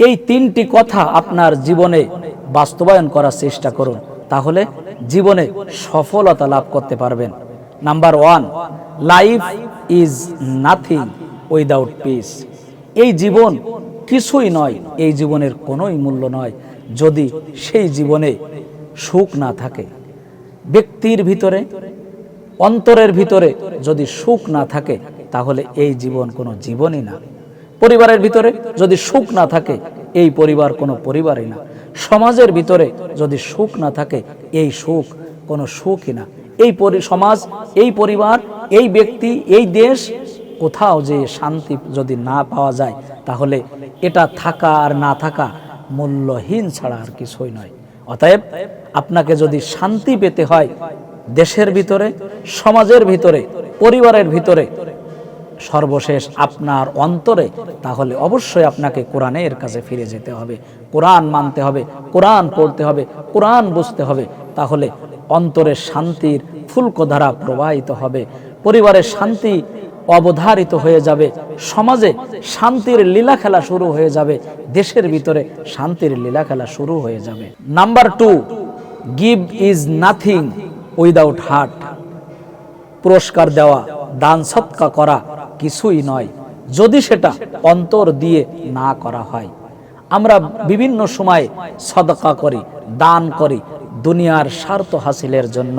এই তিনটি কথা আপনার জীবনে বাস্তবায়ন করার চেষ্টা করুন। তাহলে জীবনে সফলতা লাভ করতে পারবেন। Number one life is nothing without peace এই জীবন কিছুই নয়, এই জীবনের কোনোই মূল্য নয়, যদি সেই জীবনে সুখ না থাকে। ব্যক্তির ভিতরে, অন্তরের ভিতরে যদি সুখ না থাকে, তাহলে এই জীবন কোনো জীবনই না। পরিবারের ভিতরে যদি সুখ না থাকে, এই পরিবার কোনো পরিবারই না। সমাজের ভিতরে যদি সুখ না থাকে, এই সুখ কোনো সুখই না। এই সমাজ, এই পরিবার, এই ব্যক্তি, এই দেশ, কোথাও যে শান্তি যদি না পাওয়া যায়, তাহলে এটা থাকা আর না থাকা মূল্যহীন ছাড়া আর কিছুই নয়। অতএব আপনাকে যদি শান্তি পেতে হয়, দেশের ভিতরে, সমাজের ভিতরে, পরিবারের ভিতরে সর্বশেষ আপনার অন্তরে, তাহলে অবশ্যই আপনাকে কোরআনের কাছে ফিরে যেতে হবে। কোরআন মানতে হবে, কোরআন পড়তে হবে, কোরআন বুঝতে হবে, তাহলে অন্তরের শান্তির ফুলকধারা প্রবাহিত হবে। পরিবারের শান্তি অবধারিত হয়ে যাবে, সমাজে শান্তির লীলা খেলা শুরু হয়ে যাবে, দেশের ভিতরে শান্তির লীলা খেলা শুরু হয়ে যাবে। Number two, give is nothing without heart. পুরস্কার দেওয়া, দান সৎকা করা কিছুই নয়, যদি সেটা অন্তর দিয়ে না করা হয়। আমরা বিভিন্ন সময় সদকা করি, দান করি, দুনিয়ার স্বার্থ হাসিলের জন্য।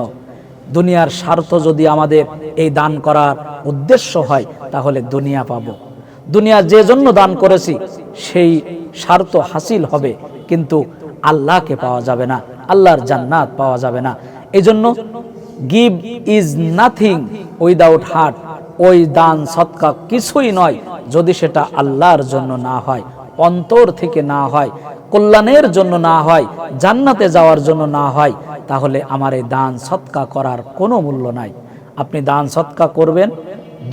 দুনিয়ার স্বার্থ যদি আমাদের এই দান করার উদ্দেশ্য হয়, তাহলে দুনিয়া পাবো। দুনিয়া যে জন্য দান করেছি, সেই স্বার্থ হাসিল হবে, কিন্তু আল্লাহকে পাওয়া যাবে না, আল্লাহর জান্নাত পাওয়া যাবে না। এই জন্য give is nothing without heart. ওই দান সৎকা কিছুই নয় যদি সেটা আল্লাহর জন্য না হয়, অন্তর থেকে না হয়, কল্যাণের জন্য না হয়, জান্নাতে যাওয়ার জন্য না হয়, তাহলে আমার এই দান সৎকা করার কোনো মূল্য নাই। আপনি দান সৎকা করবেন,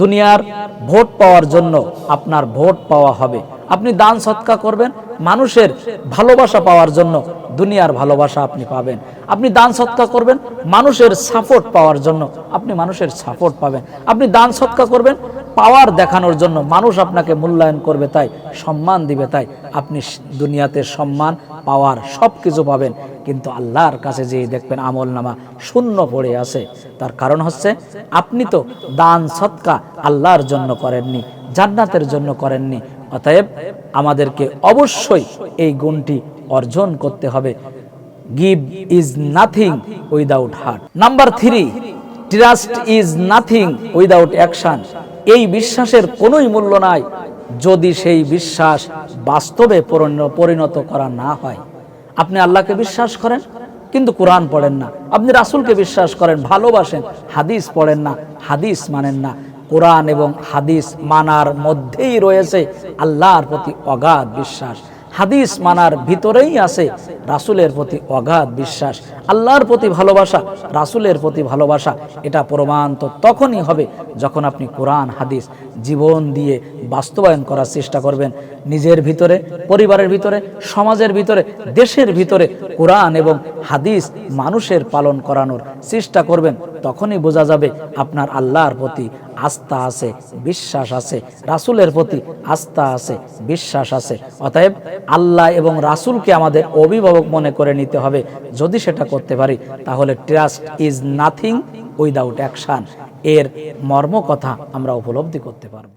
দুনিয়ার ভোট পাওয়ার জন্য আপনার ভোট পাওয়া হবে। আপনি দান সৎকা করবেন মানুষের ভালোবাসা পাওয়ার জন্য দুনিয়ার ভালোবাসা আপনি পাবেন। আপনি দান সৎকা করবেন, মানুষের সাপোর্ট পাওয়ার জন্য আপনি মানুষের সাপোর্ট পাবেন। আপনি দান সৎকা করবেন পাওয়ার দেখানোর জন্য মানুষ আপনাকে মূল্যায়ন করবে তাই, সম্মান দিবে তাই। আপনি দুনিয়াতে সম্মান পাওয়ার সব কিছু পাবেন। কিন্তু আল্লাহর কাছে যেয়ে দেখবেন আমল নামা শূন্য পড়ে আছে, তার কারণ হচ্ছে আপনি তো দান সৎকা আল্লাহর জন্য করেননি, জান্নাতের জন্য করেননি অতএব আমাদেরকে অবশ্যই এই গুণটি অর্জন করতে হবে। Give is nothing without heart number three trust is nothing without action এই বিশ্বাসের কোনোই মূল্য নাই যদি সেই বিশ্বাস বাস্তবে পরিণত করা না হয়। আপনি আল্লাহকে বিশ্বাস করেন, কিন্তু কোরআন পড়েন না। আপনি রাসুলকে বিশ্বাস করেন, ভালোবাসেন, হাদিস পড়েন না, হাদিস মানেন না। কোরআন এবং হাদিস মানার মধ্যেই রয়েছে আল্লাহর প্রতি অগাধ বিশ্বাস। হাদিস মানার ভিতরেই আছে রাসুলের প্রতি অগাধ বিশ্বাস। আল্লাহর প্রতি ভালোবাসা, রাসূলের প্রতি ভালোবাসা, এটা প্রমাণ তো তখনই হবে যখন আপনি কোরআন, হাদিস, জীবন দিয়ে বাস্তবায়ন করার চেষ্টা করবেন। নিজের ভিতরে, পরিবারের ভিতরে, সমাজের ভিতরে, দেশের ভিতরে কোরআন এবং হাদিস মানুষের পালন করানোর চেষ্টা করবেন, তখনই বোঝা যাবে আপনার আল্লাহর প্রতি আস্থা আছে, বিশ্বাস আছে, রাসূলের প্রতি আস্থা আছে, বিশ্বাস আছে। অতএব আল্লাহ এবং রাসূলকে আমাদের অভিভাবক মনে করে নিতে হবে। যদি সেটা করতে পারি, তাহলে trust is nothing without action এর মর্ম কথা আমরা উপলব্ধি করতে পারব।